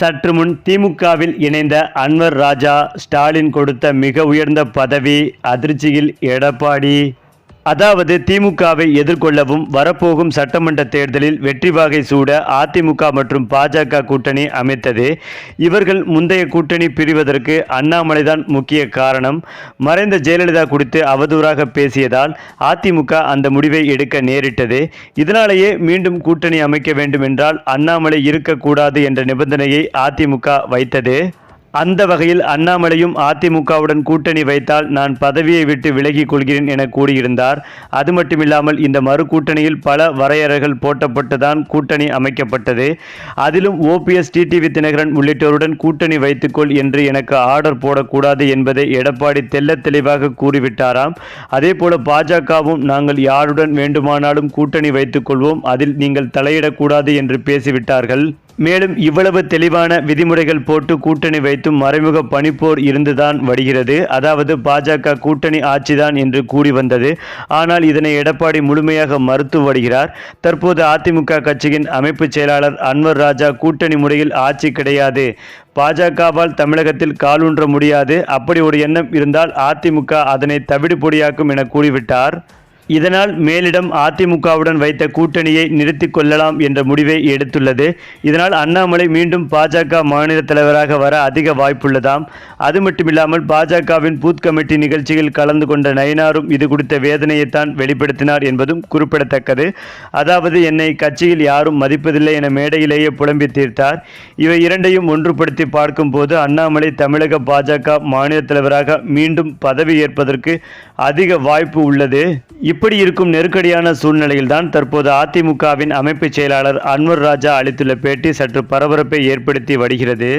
சற்று முன் திமுகவில் இணைந்த அன்வர் ராஜா ஸ்டாலின் கொடுத்த மிக உயர்ந்த பதவி அதிர்ச்சியில் எடப்பாடி. அதாவது திமுகவை எதிர்கொள்ளவும் வரப்போகும் சட்டமன்ற தேர்தலில் வெற்றி வாகை சூட அதிமுக மற்றும் பாஜக கூட்டணி அமைத்தது. இவர்கள் முந்தைய கூட்டணி பிரிவதற்கு அண்ணாமலைதான் முக்கிய காரணம். மறைந்த ஜெயலலிதா குறித்து அவதூறாக பேசியதால் அதிமுக அந்த முடிவை எடுக்க நேரிட்டது. இதனாலேயே மீண்டும் கூட்டணி அமைக்க வேண்டும் என்றால் அண்ணாமலை இருக்கக்கூடாது என்ற நிபந்தனையை அதிமுக வைத்தது. அந்த வகையில் அண்ணாமலையும் அதிமுகவுடன் கூட்டணி வைத்தால் நான் பதவியை விட்டு விலகிக் கொள்கிறேன் என கூறியிருந்தார். அது மட்டுமில்லாமல் இந்த மறு கூட்டணியில் பல வரையறைகள் போட்டப்பட்டுதான் கூட்டணி அமைக்கப்பட்டது. அதிலும் ஓபிஎஸ் டிடிவி தினகரன் உள்ளிட்டோருடன் கூட்டணி வைத்துக்கொள் என்று எனக்கு ஆர்டர் போடக்கூடாது என்பதை எடப்பாடி தெல்ல தெளிவாக கூறிவிட்டாராம். அதே போல பாஜகவும் நாங்கள் யாருடன் வேண்டுமானாலும் கூட்டணி வைத்துக் கொள்வோம் அதில் நீங்கள் தலையிடக்கூடாது என்று பேசிவிட்டார்கள். மேலும் இவ்வளவு தெளிவான விதிமுறைகள் போட்டு கூட்டணி வைத்தும் மறைமுக பணிப்போர் இருந்துதான் வருகிறது. அதாவது பாஜக கூட்டணி ஆட்சிதான் என்று கூறி வந்தது. ஆனால் இதனை எடப்பாடி முழுமையாக மறுத்து வருகிறார். தற்போது அதிமுக கட்சியின் அமைப்பு செயலாளர் அன்வர் ராஜா கூட்டணி முறையில் ஆட்சி கிடையாது. பாஜகவால் தமிழகத்தில் காலூன்ற முடியாது. அப்படி ஒரு எண்ணம் இருந்தால் அதிமுக அதனை தவிடு பொடியாக்கும் என கூறிவிட்டார். இதனால் மேலிடம் அதிமுகவுடன் வைத்த கூட்டணியை நிறுத்திக் கொள்ளலாம் என்ற முடிவை எடுத்துள்ளது. இதனால் அண்ணாமலை மீண்டும் பாஜக மாநில தலைவராக வர அதிக வாய்ப்புள்ளதாம். அது மட்டுமில்லாமல் பாஜகவின் பூத் கமிட்டி நிகழ்ச்சியில் கலந்து கொண்ட நயனாரும் இது குறித்த வேதனையைத்தான் வெளிப்படுத்தினார் என்பதும் குறிப்பிடத்தக்கது. அதாவது என்னை கட்சியில் யாரும் மதிப்பதில்லை என மேடையிலேயே புலம்பி தீர்த்தார். இவை இரண்டையும் ஒன்றுபடுத்தி பார்க்கும்போது அண்ணாமலை தமிழக பாஜக மாநில தலைவராக மீண்டும் பதவி ஏற்பதற்கு அதிக வாய்ப்பு உள்ளது. இப் இப்படி இருக்கும் நெருக்கடியான சூழ்நிலையில்தான் தற்போது அதிமுகவின் அமைப்பு செயலாளர் அன்வர் ராஜா அளித்துள்ள பேட்டி சற்று பரபரப்பை ஏற்படுத்தி வருகிறது.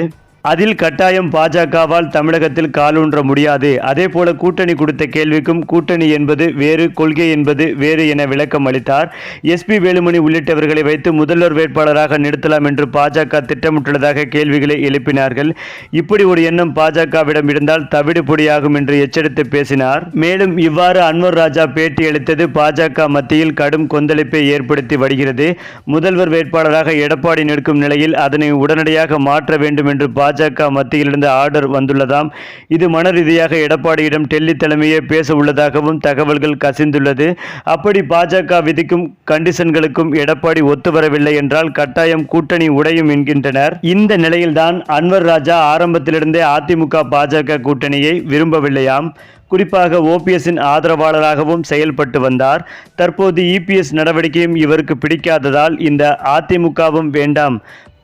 அதில் கட்டாயம் பாஜகவால் தமிழகத்தில் காலூன்ற முடியாது. அதே போல கூட்டணி கொடுத்த கேள்விக்கும் கூட்டணி என்பது வேறு கொள்கை என்பது வேறு என விளக்கம் அளித்தார். எஸ்பி வேலுமணி உள்ளிட்டவர்களை வைத்து முதல்வர் வேட்பாளராக நிறுத்தலாம் என்று பாஜக திட்டமிட்டுள்ளதாக கேள்விகளை எழுப்பினார்கள். இப்படி ஒரு எண்ணம் பாஜகவிடம் இருந்தால் தவிடு பொடியாகும் என்று எச்சரித்து பேசினார். மேலும் இவ்வாறு அன்வர் ராஜா பேட்டி அளித்தது பாஜக மத்தியில் கடும் கொந்தளிப்பை ஏற்படுத்தி வருகிறது. முதல்வர் வேட்பாளராக எடப்பாடி நிற்கும் நிலையில் அதனை உடனடியாக மாற்ற வேண்டும் என்று பாஜக மத்தியிலிருந்து ஆர்டர் வந்துள்ளதாம். இது மன ரீதியாக எடப்பாடியிடம் டெல்லி தலைமையே பேச உள்ளதாகவும் தகவல்கள் கசிந்துள்ளது. அப்படி பாஜக விதிக்கும் கண்டிஷன்களுக்கும் எடப்பாடி ஒத்து வரவில்லை என்றால் கட்டாயம் கூட்டணி உடையும் என்கின்றனர். இந்த நிலையில்தான் அன்வர் ராஜா ஆரம்பத்திலிருந்தே அதிமுக பாஜக கூட்டணியை விரும்பவில்லையாம். குறிப்பாக ஓபிஎஸ்ஸின் ஆதரவாளராகவும் செயல்பட்டு வந்தார். தற்போது இபிஎஸ் நடவடிக்கையும் இவருக்கு பிடிக்காததால் இந்த அதிமுகவும் வேண்டாம்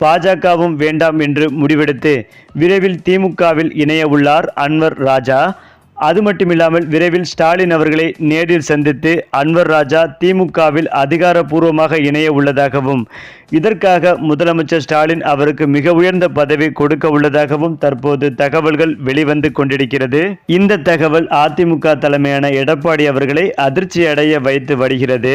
பாஜகவும் வேண்டாம் என்று முடிவெடுத்து விரைவில் திமுகவில் இணைய உள்ளார் அன்வர் ராஜா. அது மட்டுமில்லாமல் விரைவில் ஸ்டாலின் அவர்களை நேரில் சந்தித்து அன்வர் ராஜா திமுகவில் அதிகாரப்பூர்வமாக இணைய உள்ளதாகவும் இதற்காக முதலமைச்சர் ஸ்டாலின் அவருக்கு மிக உயர்ந்த பதவி கொடுக்க உள்ளதாகவும் தற்போது தகவல்கள் வெளிவந்து கொண்டிருக்கிறது. இந்த தகவல் அதிமுக தலைமையான எடப்பாடி அவர்களை அதிர்ச்சி அடைய வைத்து வருகிறது.